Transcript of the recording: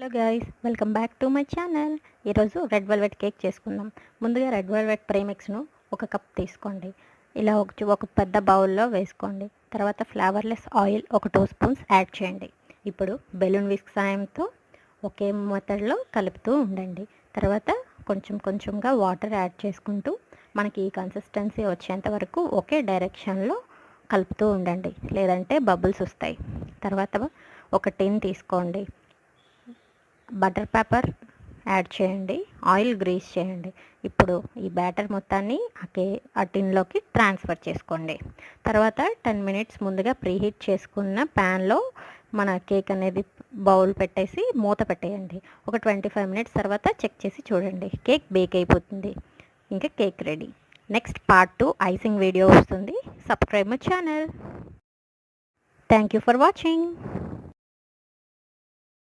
Hello guys welcome back to my channel. ఈరోజు red velvet cake చేసుకుందాం. ముందుగా red velvet ప్రేమిక్స్ను ఒక కప్ తీసుకోండి. ఇలా ఒక ఒక పెద్ద బౌల్లో వేసుకోండి. తర్వాత ఫ్లేవర్లెస్ ఆయిల్ ఒక టూ స్పూన్స్ యాడ్ చేయండి. ఇప్పుడు బెలూన్ విస్క్ సాయంతో ఒకే మెథడ్లో కలుపుతూ ఉండండి. తర్వాత కొంచెం కొంచెంగా వాటర్ యాడ్ చేసుకుంటూ మనకి ఈ కన్సిస్టెన్సీ వచ్చేంత వరకు ఒకే డైరెక్షన్లో కలుపుతూ ఉండండి. లేదంటే బబుల్స్ వస్తాయి. తర్వాత ఒక టిన్ తీసుకోండి. బటర్ పేపర్ యాడ్ చేయండి ఆయిల్ గ్రీస్ చేయండి. ఇప్పుడు ఈ బ్యాటర్ మొత్తాన్ని అకే కే ఆ టిన్లోకి ట్రాన్స్ఫర్ చేసుకోండి. తర్వాత టెన్ మినిట్స్ ముందుగా ప్రీహీట్ చేసుకున్న ప్యాన్లో మన కేక్ అనేది బౌల్ పెట్టేసి మూత పెట్టేయండి. ఒక ట్వంటీ ఫైవ్ మినిట్స్ తర్వాత చెక్ చేసి చూడండి. కేక్ బేక్ అయిపోతుంది. ఇంకా cake ready. Next part two icing video వస్తుంది. Subscribe my channel. Thank you for watching.